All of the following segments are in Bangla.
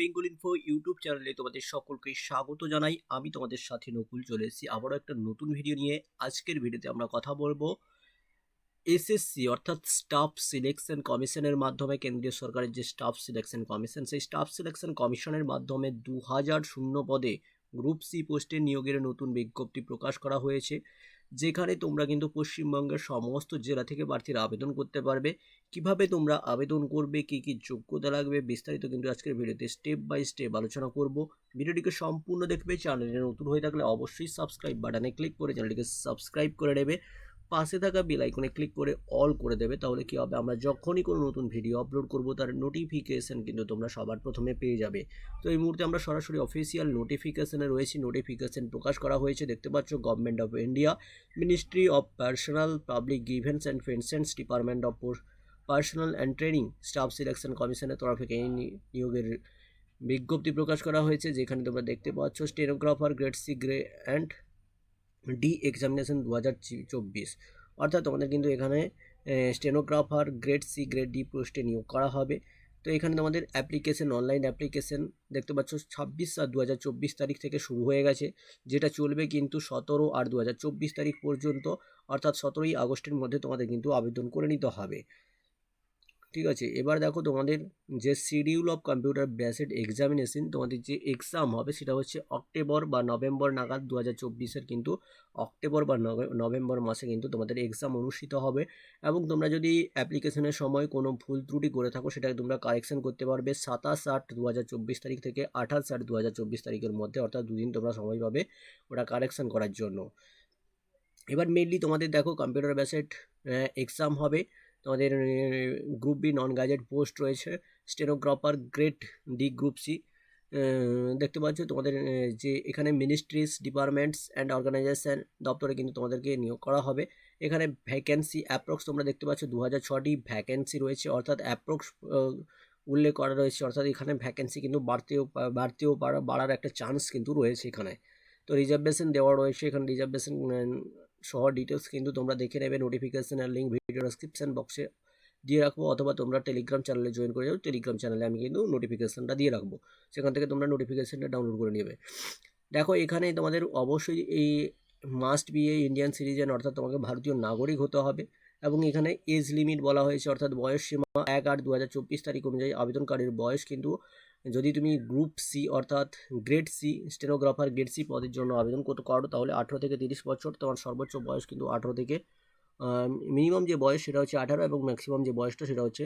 বেঙ্গল ইনফো ইউটিউব চ্যানেলে তোমাদের সকলকে স্বাগত জানাই। আমি তোমাদের সাথে নকুল চলে এসেছি। আবারও একটা নতুন ভিডিও নিয়ে আজকের ভিডিওতে আমরা কথা বলব। এসএসসি অর্থাৎ স্টাফ সিলেকশন কমিশনের মাধ্যমে কেন্দ্রীয় সরকারের যে স্টাফ সিলেকশন কমিশন সেই স্টাফ সিলেকশন কমিশনের মাধ্যমে দু হাজার শূন্য পদে গ্রুপ সি পোস্টে নিয়োগের নতুন বিজ্ঞপ্তি প্রকাশ করা হয়েছে। যেখানে তোমরা কিন্তু পশ্চিমবঙ্গের সমস্ত জেলা থেকে প্রার্থীরা আবেদন করতে পারবে। কীভাবে তোমরা আবেদন করবে, কি কি যোগ্যতা লাগবে, বিস্তারিত কিন্তু আজকের ভিডিওতে স্টেপ বাই স্টেপ আলোচনা করব। ভিডিওটিকে সম্পূর্ণ দেখবে চ্যানেলে নতুন হয়ে থাকলে অবশ্যই সাবস্ক্রাইব বাটনে ক্লিক করে চ্যানেলটিকে সাবস্ক্রাইব করে নেবে। পাশে থাকা বেল আইকনে ক্লিক করে অল করে দেবে, তাহলে কি হবে? আমরা যখনই কোনো নতুন ভিডিও আপলোড করব, তার নোটিফিকেশান কিন্তু তোমরা সবার প্রথমে পেয়ে যাবে। তো এই মুহূর্তে আমরা সরাসরি অফিসিয়াল নোটিফিকেশানে রয়েছি। নোটিফিকেশান প্রকাশ করা হয়েছে, দেখতে পাচ্ছ government of India ministry of personnel public grievances and pensions department of personnel and training staff selection কমিশনের তরফ থেকে এই নিয়োগের বিজ্ঞপ্তি প্রকাশ করা হয়েছে, যেখানে তোমরা দেখতে পাচ্ছ stenographer grade C grade and D examination দু হাজার চব্বিশ। অর্থাৎ তোমাদের কিন্তু এখানে stenographer grade C grade D পোস্টে নিয়োগ করা হবে। তো এখানে তোমাদের অ্যাপ্লিকেশন অনলাইন অ্যাপ্লিকেশন দেখতে পাচ্ছ, ছাব্বিশ আর দু হাজার চব্বিশ তারিখ থেকে শুরু হয়ে গেছে, যেটা চলবে কিন্তু সতেরো আর দু হাজার চব্বিশ তারিখ পর্যন্ত। অর্থাৎ সতেরোই আগস্টের মধ্যে তোমাদের কিন্তু আবেদন করে নিতে হবে। ঠিক আছে? এবার দেখো তোমাদের যে schedule of computer based examination তোমাদের যে এক্সাম হবে সেটা হচ্ছে অক্টোবর বা নভেম্বর নাগাদ দু হাজার চব্বিশের কিন্তু অক্টোবর বা নভে- নভেম্বর মাসে কিন্তু তোমাদের এক্সাম অনুষ্ঠিত হবে। এবং তোমরা যদি অ্যাপ্লিকেশনের সময় কোনো ভুল ত্রুটি করে থাকো সেটাকে তোমরা কারেকশন করতে পারবে সাতাশ আট দু হাজার চব্বিশ তারিখ থেকে আঠাশ আট দু হাজার চব্বিশ তারিখের মধ্যে, অর্থাৎ দুদিন তোমরা সময় পাবে ওটা কারেকশন করার জন্য। এবার মেনলি তোমাদের দেখো কম্পিউটার বেসেড এক্সাম হবে। তোমাদের group B non gazetted post রয়েছে stenographer grade D group C দেখতে পাচ্ছ তোমাদের যে এখানে মিনিস্ট্রিজ ডিপার্টমেন্টস অ্যান্ড অর্গানাইজেশান দপ্তরে কিন্তু তোমাদেরকে নিয়োগ করা হবে। এখানে ভ্যাকেন্সি অ্যাপ্রক্স তোমরা দেখতে পাচ্ছ দু হাজার ছটি ভ্যাকেন্সি রয়েছে, অর্থাৎ অ্যাপ্রক্স উল্লেখ করা রয়েছে, অর্থাৎ এখানে ভ্যাকেন্সি কিন্তু বাড়তেও বাড়তেও বাড়া- বাড়ার একটা চান্স কিন্তু রয়েছে এখানে। তো রিজার্ভেশন দেওয়া রয়েছে, এখানে রিজার্ভেশন সহ ডিটেলস কিন্তু তোমরা দেখে নেবে নোটিফিকেশনের লিঙ্ক ভিডিও ডেসক্রিপশন বক্সে দিয়ে রাখব, অথবা তোমরা টেলিগ্রাম চ্যানেলে জয়েন করে যাও টেলিগ্রাম চ্যানেলে আমি কিন্তু নোটিফিকেশনটা দিয়ে রাখব। সেখান থেকে তোমরা নোটিফিকেশনটা ডাউনলোড করে নেবে। দেখো, এখানে তোমাদের অবশ্যই এই must be a Indian citizen অর্থাৎ তোমাকে ভারতীয় নাগরিক হতে হবে এবং এখানে এজ লিমিট বলা হয়েছে, অর্থাৎ বয়স সীমা এক আট দু তারিখ অনুযায়ী আবেদনকারীর বয়স কিন্তু যদি তুমি গ্রুপ সি অর্থাৎ grade C stenographer grade C পদের জন্য আবেদন করতে করো তাহলে আঠেরো থেকে তিরিশ বছর তোমার সর্বোচ্চ বয়স কিন্তু আঠেরো থেকে মিনিমাম যে বয়স সেটা হচ্ছে আঠারো এবং ম্যাক্সিমাম যে বয়সটা সেটা হচ্ছে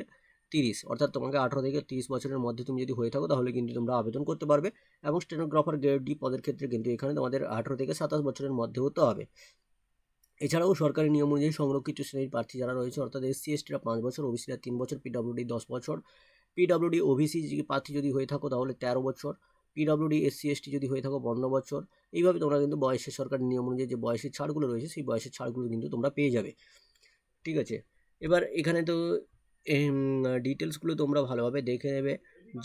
তিরিশ। অর্থাৎ তোমাকে আঠারো থেকে তিরিশ বছরের মধ্যে তুমি যদি হয়ে থাকো, তাহলে কিন্তু তোমরা আবেদন করতে পারবে এবং স্টেনোগ্রাফার গ্রেড ডি পদের ক্ষেত্রে কিন্তু এখানে তোমাদের আঠারো থেকে সাতাশ বছরের মধ্যে হতে হবে। এছাড়াও সরকারি নিয়ম অনুযায়ী সংরক্ষিত শ্রেণির প্রার্থী যারা রয়েছে, অর্থাৎ এসসি এসটিরা পাঁচ বছর ওবিসিরা তিন বছর পিডব্লিউডি দশ বছর পিডব্লিউডি ওবিসি প্রার্থী যদি হয়ে থাকো তাহলে তেরো বছর পিডব্লিউডি এসসি এসটি যদি হয়ে থাকো পনেরো বছর, এইভাবে তোমরা কিন্তু বয়সের সরকারি নিয়ম অনুযায়ী যে বয়সের ছাড়গুলো রয়েছে সেই বয়সের ছাড়গুলো কিন্তু তোমরা পেয়ে যাবে। ঠিক আছে? এবার এখানে তো ডিটেলসগুলো তোমরা ভালোভাবে দেখে নেবে।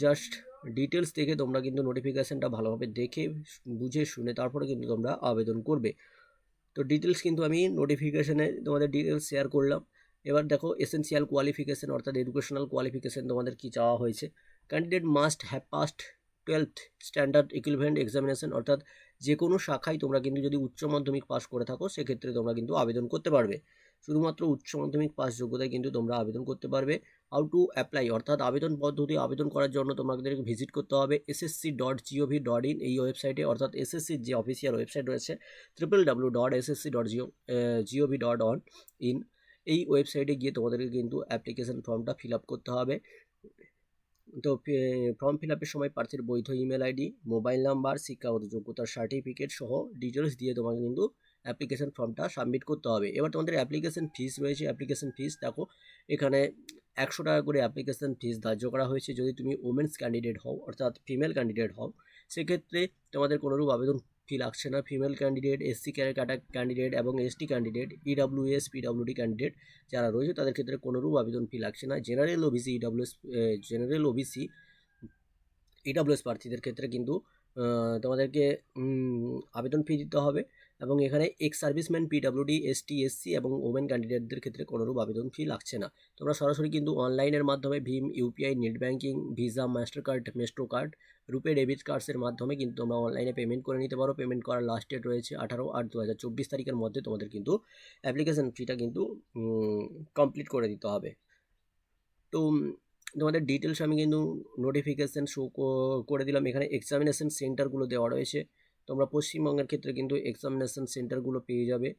জাস্ট ডিটেলস দেখে তোমরা কিন্তু নোটিফিকেশানটা ভালোভাবে দেখে, বুঝে শুনে তারপরে কিন্তু তোমরা আবেদন করবে। তো ডিটেলস কিন্তু আমি নোটিফিকেশানে তোমাদের ডিটেলস শেয়ার করলাম। এবার দেখো এসেন্সিয়াল কোয়ালিফিকেশান অর্থাৎ এডুকেশনাল কোয়ালিফিকেশান তোমাদের কী চাওয়া হয়েছে? Candidate must have passed twelfth standard equivalent examination অর্থাৎ যে কোনো শাখায় তোমরা কিন্তু যদি উচ্চ মাধ্যমিক পাস করে থাকো, সেক্ষেত্রে তোমরা কিন্তু আবেদন করতে পারবে। শুধুমাত্র উচ্চ মাধ্যমিক পাস যোগ্যতায় কিন্তু তোমরা আবেদন করতে পারবে। হাউ টু অ্যাপ্লাই অর্থাৎ আবেদন পদ্ধতি আবেদন করার জন্য তোমাদেরকে ভিজিট করতে হবে SSC dot G O V dot in এই ওয়েবসাইটে অর্থাৎ এসএসসির যে অফিসিয়াল ওয়েবসাইট রয়েছে triple W dot SSC dot G O G O V dot on in এই ওয়েবসাইটে গিয়ে তোমাদেরকে কিন্তু অ্যাপ্লিকেশান ফর্মটা ফিল আপ করতে হবে। তো ফর্ম ফিল আপের সময় প্রার্থীর বৈধ ইমেল আইডি মোবাইল নাম্বার শিক্ষাগত যোগ্যতার সার্টিফিকেট সহ ডিটেলস দিয়ে তোমাকে কিন্তু অ্যাপ্লিকেশন ফর্মটা সাবমিট করতে হবে। এবার তোমাদের অ্যাপ্লিকেশন ফিস রয়েছে অ্যাপ্লিকেশান ফিস দেখো, এখানে একশো টাকা করে অ্যাপ্লিকেশান ফিস ধার্য করা হয়েছে। যদি তুমি ওমেন্স ক্যান্ডিডেট হও, অর্থাৎ ফিমেল ক্যান্ডিডেট হও, সেক্ষেত্রে তোমাদের কোনোরূপ আবেদন ফি লাগছে না? Female candidate SC category candidate এবং ST candidate EWS PWD candidate যারা রয়েছে তাদের ক্ষেত্রে কোনোরূপ আবেদন ফি লাগছে না। General OBC EWS general OBC EWS প্রার্থীদের ক্ষেত্রে কিন্তু তোমাদেরকে আবেদন ফি দিতে হবে। এবং এখানে ex serviceman PWD ST SC এবং ওমেন ক্যান্ডিডেটদের ক্ষেত্রে কোনোরূপ আবেদন ফি লাগছে না। তোমরা সরাসরি কিন্তু অনলাইনের মাধ্যমে Bhim UPI net banking Visa master card Maestro card RuPay debit কার্ডসের মাধ্যমে কিন্তু তোমরা অনলাইনে পেমেন্ট করে নিতে পারো। পেমেন্ট করার লাস্ট ডেট রয়েছে আঠারো আট দু হাজার চব্বিশ তারিখের মধ্যে তোমাদের কিন্তু অ্যাপ্লিকেশন ফিটা কিন্তু কমপ্লিট করে দিতে হবে। তো তোমাদের ডিটেলস আমি কিন্তু নোটিফিকেশান শো করে দিলাম। এখানে এক্সামিনেশন সেন্টারগুলো দেওয়া রয়েছে। তোমরা পশ্চিমবঙ্গের ক্ষেত্রে কিন্তু এক্সামিনেশন সেন্টারগুলো পেয়ে যাবে।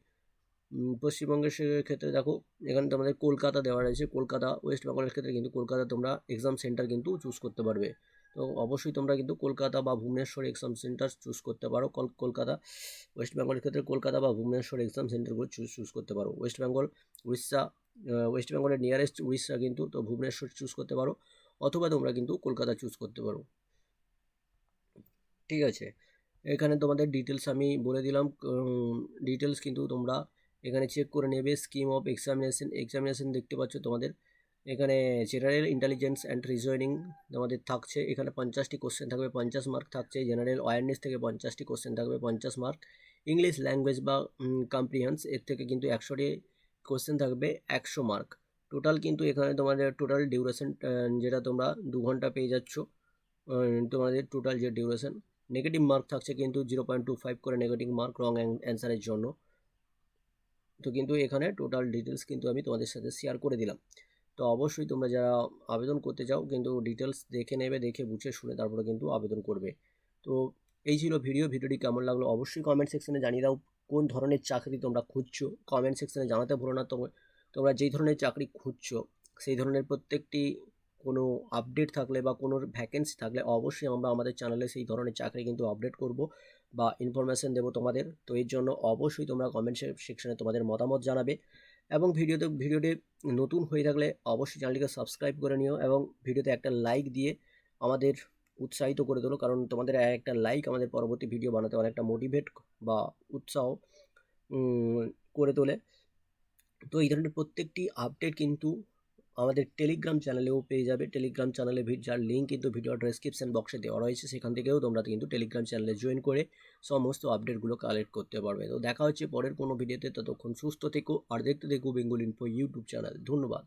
পশ্চিমবঙ্গের ক্ষেত্রে দেখো, এখানে তোমাদের কলকাতা দেওয়া রয়েছে। কলকাতা, ওয়েস্ট বেঙ্গলের ক্ষেত্রে কিন্তু কলকাতা তোমরা এক্সাম সেন্টার কিন্তু চুজ করতে পারবে। তো অবশ্যই তোমরা কিন্তু কলকাতা বা ভুবনেশ্বর এক্সাম সেন্টার চুজ করতে পারো। কল- কলকাতা, ওয়েস্ট বেঙ্গলের ক্ষেত্রে কলকাতা বা ভুবনেশ্বর এক্সাম সেন্টারগুলো চুজ চুজ করতে পারো। ওয়েস্ট বেঙ্গল, উড়িষ্যা ওয়েস্ট বেঙ্গলের নিয়ারেস্ট উড়িষ্যা কিন্তু তো ভুবনেশ্বর চুজ করতে পারো। অথবা তোমরা কিন্তু কলকাতা চুজ করতে পারো। ঠিক আছে? এখানে তোমাদের ডিটেলস আমি বলে দিলাম ডিটেলস কিন্তু তোমরা এখানে চেক করে নেবে। স্কিম অফ এক্সামিনেশন এক্সামিনেশন দেখতে পাচ্ছ তোমাদের। এখানে জেনারেল ইন্টেলিজেন্স অ্যান্ড রিজনিং তোমাদের থাকছে। এখানে পঞ্চাশটি কোশ্চেন থাকবে, পঞ্চাশ মার্ক থাকছে। জেনারেল অ্যাওয়ারনেস থেকে পঞ্চাশটি কোশ্চেন থাকবে, পঞ্চাশ মার্ক ইংলিশ ল্যাঙ্গুয়েজ বা কম্প্রিহেন্স এর থেকে কিন্তু একশোটি কোশ্চেন থাকবে, একশো মার্ক টোটাল কিন্তু এখানে তোমাদের টোটাল ডিউরেশন যেটা তোমরা দু ঘণ্টা পেয়ে যাচ্ছ তোমাদের টোটাল যে ডিউরেশন নেগেটিভ মার্ক থাকছে কিন্তু জিরো পয়েন্ট টু ফাইভ করে নেগেটিভ মার্ক রং অ্যান্সারের জন্য। তো কিন্তু এখানে টোটাল ডিটেলস কিন্তু আমি তোমাদের সাথে শেয়ার করে দিলাম। তো অবশ্যই তোমরা যারা আবেদন করতে চাও কিন্তু ডিটেলস দেখে নেবে, দেখে বুঝে শুনে তারপরে কিন্তু আবেদন করবে। তো এই ছিল ভিডিও ভিডিওটি কেমন লাগল অবশ্যই কমেন্ট সেকশনে জানিয়ে দাও কোন ধরনের চাকরি তোমরা খুঁজছো। কমেন্ট সেকশনে জানাতে ভুলো না তোমরা যেই ধরনের চাকরি খুঁজছো, সেই ধরনের প্রত্যেকটি কোনো আপডেট থাকলে বা কোনো ভ্যাকেন্সি থাকলে অবশ্যই আমরা আমাদের চ্যানেলে সেই ধরনের চাকরি কিন্তু আপডেট করব বা ইনফরমেশন দেবো তোমাদের। তো এর জন্য অবশ্যই তোমরা কমেন্ট সেকশনে তোমাদের মতামত জানাবে এবং ভিডিওতে ভিডিওটি নতুন হয়ে থাকলে অবশ্যই চ্যানেলটিকে সাবস্ক্রাইব করে নিও এবং ভিডিওতে একটা লাইক দিয়ে আমাদের উৎসাহিত করে তোলো। কারণ তোমাদের একটা লাইক আমাদের পরবর্তী ভিডিও বানাতে অনেকটা মোটিভেট বা উৎসাহ করে তোলে। তো এই ধরনের প্রত্যেকটি আপডেট কিন্তু আমাদের টেলিগ্রাম চ্যানেলেও পেয়ে যাবে। টেলিগ্রাম চ্যানেলে যার লিঙ্ক কিন্তু ভিডিও ডেসক্রিপশন বক্সে দেওয়া রয়েছে, সেখান থেকেও তোমরা কিন্তু টেলিগ্রাম চ্যানেলে জয়েন করে সমস্ত আপডেটগুলো কালেক্ট করতে পারবে। তো দেখা হচ্ছে পরের কোনো ভিডিওতে ততক্ষণ সুস্থ থেকো আর দেখতে থেকো বেঙ্গল ইনফো ইউটিউব চ্যানেল ধন্যবাদ।